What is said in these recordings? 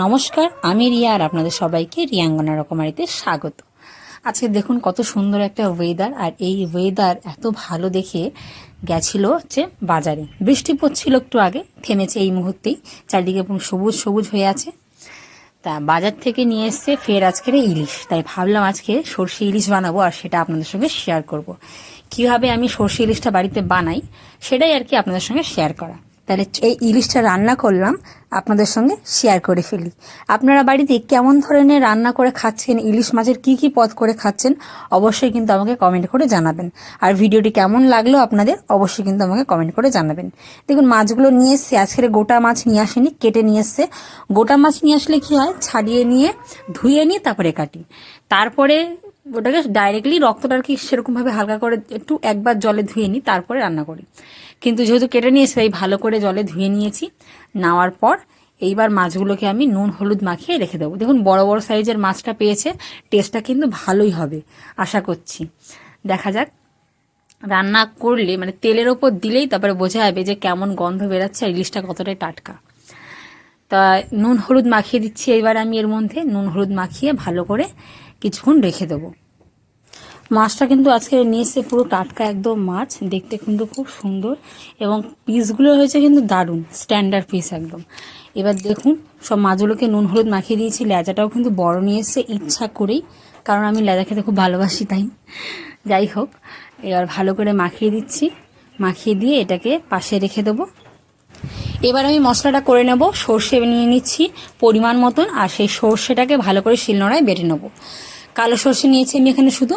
নমস্কার, আমি রিয়া আর আপনাদের সবাইকে রিয়াঙ্গনা রকমারিতে স্বাগত। আজকে দেখুন কত সুন্দর একটা ওয়েদার আর এই ওয়েদার এত ভালো দেখে গেছিল হচ্ছে বাজারে। বৃষ্টি পড়ছিল একটু আগে, থেমেছে এই মুহূর্তেই, চারদিকে সবুজ সবুজ হয়ে আছে। তা বাজার থেকে নিয়ে এসছে ফের আজকের ইলিশ। তাই ভাবলাম আজকে সর্ষে ইলিশ বানাবো আর সেটা আপনাদের সঙ্গে শেয়ার করব। কীভাবে আমি সর্ষে ইলিশটা বাড়িতে বানাই, সেটাই আর কি আপনাদের সঙ্গে শেয়ার করা। তাহলে এই ইলিশটা রান্না করলাম, আপনাদের সঙ্গে শেয়ার করে ফেলি। আপনারা বাড়িতে কেমন ধরনের রান্না করে খাচ্ছেন, ইলিশ মাছের কি কি পদ করে খাচ্ছেন, অবশ্যই কিন্তু আমাকে কমেন্ট করে জানাবেন। আর ভিডিওটি কেমন লাগল আপনাদের, অবশ্যই কিন্তু আমাকে কমেন্ট করে জানাবেন। দেখুন, মাছগুলো নিয়ে এসছে। আজকের গোটা মাছ নিয়ে আসেনি, কেটে নিয়ে এসছে। গোটা মাছ নিয়ে আসলে কি হয়, ছাড়িয়ে নিয়ে, ধুয়ে নিয়ে তারপরে কাটি। তারপরে ওটাকে ডাইরেক্টলি রক্তটা আর কি সেরকমভাবে হালকা করে একটু একবার জলে ধুয়ে নিই, তারপরে রান্না করি। কিন্তু যেহেতু কেটে নিয়েছি, তাই ভালো করে জলে ধুয়ে নিয়েছি। নেওয়ার পর এইবার মাছগুলোকে আমি নুন, হলুদ মাখিয়ে রেখে দেবো। দেখুন, বড় বড় সাইজের মাছটা পেয়েছে টেস্টটা কিন্তু ভালোই হবে, আশা করছি। দেখা যাক, রান্না করলে মানে তেলের ওপর দিলেই তারপরে বোঝা যাবে যে কেমন গন্ধ বেরাচ্ছে আর ইলিশটা কতটাই টাটকা। তা নুন, হলুদ মাখিয়ে দিচ্ছি এবার আমি এর মধ্যে নুন, হলুদ মাখিয়ে ভালো করে কিছুক্ষণ রেখে দেবো। মাছটা কিন্তু আজকে নিয়ে এসছে পুরো টাটকা একদম মাছ, দেখতে কিন্তু খুব সুন্দর এবং পিসগুলো হয়েছে কিন্তু দারুণ স্ট্যান্ডার্ড পিস একদম। এবার দেখুন, সব মাছগুলোকে নুন, হলুদ মাখিয়ে দিয়েছি, লেজাটাও কিন্তু বড় নিয়ে এসছে, ইচ্ছা করেই, কারণ আমি লেজা খেতে খুব ভালোবাসি, তাই। যাই হোক, এবার ভালো করে মাখিয়ে দিচ্ছি, মাখিয়ে দিয়ে এটাকে পাশে রেখে দেবো। এবার আমি মশলাটা করে নেব, সর্ষে নিয়ে নিচ্ছি পরিমাণ মতন, আর সেই সর্ষেটাকে ভালো করে শিলনোড়ায় বেটে নেব। কালো সর্ষে নিয়েছি আমি এখানে শুধু।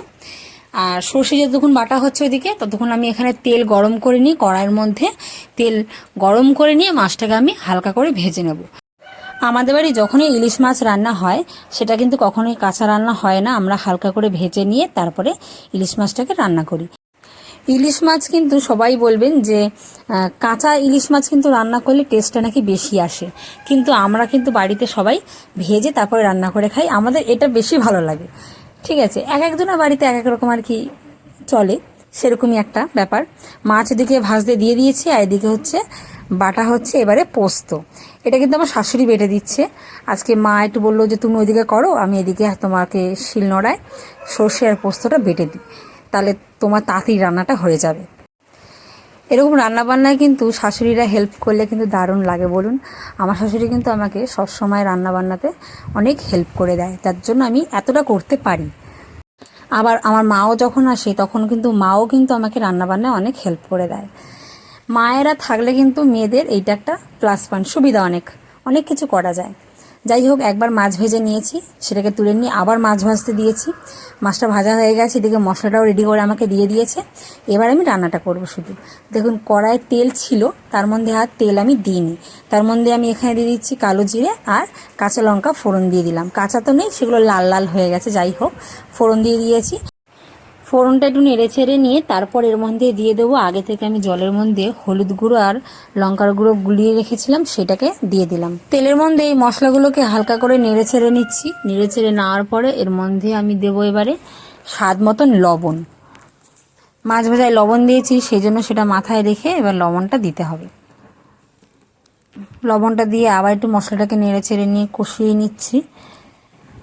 আর সর্ষে যতক্ষণ বাটা হচ্ছে ওইদিকে, ততক্ষণ আমি এখানে তেল গরম করে নিই কড়াইয়ের মধ্যে। তেল গরম করে নিয়ে মাছটাকে আমি হালকা করে ভেজে নেব। আমাদের বাড়ি যখনই ইলিশ মাছ রান্না হয়, সেটা কিন্তু কখনোই কাঁচা রান্না হয় না। আমরা হালকা করে ভেজে নিয়ে তারপরে ইলিশ মাছটাকে রান্না করি। ইলিশ মাছ কিন্তু সবাই বলবেন যে কাঁচা ইলিশ মাছ কিন্তু রান্না করলে টেস্টটা নাকি বেশি আসে। কিন্তু আমরা কিন্তু বাড়িতে সবাই ভেজে তারপরে রান্না করে খাই। আমাদের এটা বেশি ভালো লাগে। ঠিক আছে, এক একজনের বাড়িতে এক এক রকম আর কি চলে, সেরকমই একটা ব্যাপার। মাছ এদিকে ভাজতে দিয়ে দিয়েছি, আর এদিকে হচ্ছে বাটা হচ্ছে এবারে পোস্ত। এটা কিন্তু আমার শাশুড়ি বেটে দিচ্ছে। আজকে মা একটু বলল যে, তুমি ওইদিকে করো, আমি এদিকে তোমাকে শিলনোড়ায় সর্ষে আর পোস্তটা বেটে দিই। তাহলে তোমার তাড়াতাড়ি রান্নাটা হয়ে যাবে। এরকম রান্নাবান্নায় কিন্তু শাশুড়িরা হেল্প করলে কিন্তু দারুণ লাগে বলুন। আমার শাশুড়ি কিন্তু আমাকে সবসময় রান্নাবান্নাতে অনেক হেল্প করে দেয়। তার জন্য আমি এতটা করতে পারি। আবার আমার মাও যখন আসে, তখন কিন্তু মাও কিন্তু আমাকে রান্নাবান্নায় অনেক হেল্প করে দেয়। মায়েরা থাকলে কিন্তু মেয়েদের এইটা একটা প্লাস পয়েন্ট সুবিধা অনেক। অনেক কিছু করা যায়। যাই হোক, একবার মাছ ভেজে নিয়েছি, সেটাকে তুলে নিয়ে আবার মাছ ভাজতে দিয়েছি। মাছটা ভাজা হয়ে গেছে, এদিকে মশলাটাও রেডি করে আমাকে দিয়ে দিয়েছে। এবার আমি রান্নাটা করব শুধু। দেখুন কড়ায় তেল ছিল, তার মধ্যে আর তেল আমি দিইনি। তার মধ্যে আমি এখানে দিয়ে দিচ্ছি কালো জিরে আর কাঁচা লঙ্কা ফোড়ন দিয়ে দিলাম। কাঁচা তো নেই, সেগুলো লাল লাল হয়ে গেছে, যাই হোক, ফোড়ন দিয়ে দিয়েছি। ফোড়নটা একটু নেড়ে ছেড়ে নিয়ে তারপর এর মধ্যে দিয়ে দেবো। আগে থেকে আমি জলের মধ্যে হলুদ গুঁড়ো আর লঙ্কার গুঁড়ো গুলিয়ে রেখেছিলাম, সেটাকে দিয়ে দিলাম। তেলের মধ্যে এই মশলাগুলোকে হালকা করে নেড়ে ছেড়ে নিচ্ছি। নেড়ে ছেড়ে নেওয়ার পরে এর মধ্যে আমি দেবো এবারে স্বাদ মতন লবণ। মাছ ভাজায় লবণ দিয়েছি সেই জন্য সেটা মাথায় রেখে এবার লবণটা দিতে হবে। লবণটা দিয়ে আবার একটু মশলাটাকে নেড়ে ছেড়ে নিয়ে কষিয়ে নিচ্ছি।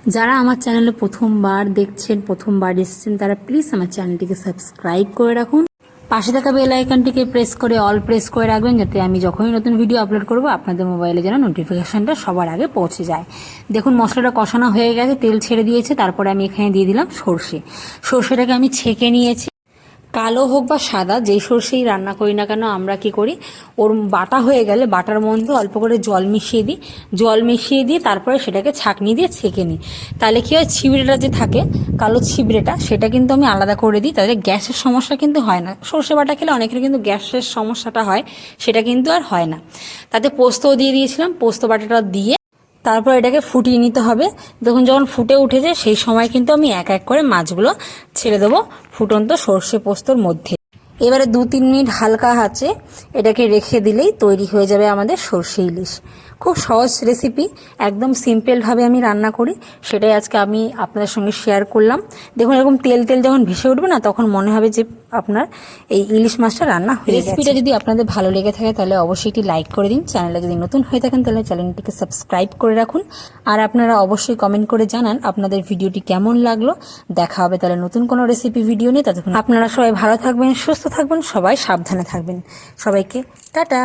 যারা আমার চ্যানেলে প্রথমবার দেখছেন, প্রথমবার এসেছেন, তারা প্লিজ আমার চ্যানেলটিকে সাবস্ক্রাইব করে রাখুন। পাশে থাকা বেল আইকনটিকে প্রেস করে অল প্রেস করে রাখবেন, যাতে আমি যখনই নতুন ভিডিও আপলোড করব, আপনাদের মোবাইলে যেন নোটিফিকেশানটা সবার আগে পৌঁছে যায়। দেখুন, মশলাটা কষানো হয়ে গেছে, তেল ছেড়ে দিয়েছে, তারপরে আমি এখানে দিয়ে দিলাম সর্ষে। সর্ষেটাকে আমি ছেঁকে নিয়েছি। কালো হোক বা সাদা যেই সর্ষেই রান্না করি না কেন, আমরা কি করি? ওর বাটা হয়ে গেলে বাটার মধ্যে অল্প করে জল মিশিয়ে দিই। জল মিশিয়ে দিয়ে তারপরে সেটাকে ছাঁকনি দিয়ে ছেঁকে নিই। তাহলে কী হয়? ছিবড়েটা যে থাকে, কালো ছিবড়েটা, সেটা কিন্তু আমি আলাদা করে দিই। তাহলে গ্যাসের সমস্যা কিন্তু হয় না। সর্ষে বাটা খেলে অনেকের কিন্তু গ্যাসের সমস্যাটা হয়, সেটা কিন্তু আর হয় না। তাতে পোস্তও দিয়ে দিয়েছিলাম। পোস্ত বাটাটা দিয়ে তারপর এটাকে ফুটিয়ে নিতে হবে। দেখুন, যখন ফুটে উঠেছে, সেই সময় কিন্তু আমি এক এক করে মাছগুলো ছেড়ে দেবো ফুটন্ত সর্ষে পোস্তর মধ্যে। এবারে দু তিন মিনিট হালকা হাঁচে এটাকে রেখে দিলেই তৈরি হয়ে যাবে আমাদের সর্ষে ইলিশ। খুব সহজ রেসিপি একদম সিম্পলভাবে আমি রান্না করি, সেটাই আজকে আমি আপনাদের সঙ্গে শেয়ার করলাম। দেখুন, এরকম তেল তেল যখন ভেসে উঠবে না, তখন মনে হবে যে আপনার এই ইলিশ মাছটা রান্না হয়ে রেসিপিটা যদি আপনাদের ভালো লেগে থাকে, তাহলে অবশ্যই একটি লাইক করে দিন। চ্যানেলে যদি নতুন হয়ে থাকেন, তাহলে চ্যানেলটিকে সাবস্ক্রাইব করে রাখুন। আর আপনারা অবশ্যই কমেন্ট করে জানান আপনাদের ভিডিওটি কেমন লাগল। দেখা হবে তাহলে নতুন কোনো রেসিপি ভিডিও নিয়ে। ততক্ষণ আপনারা সবাই ভালো থাকবেন, সুস্থ থাকবেন, সবাই সাবধানে থাকবেন। সবাইকে টাটা।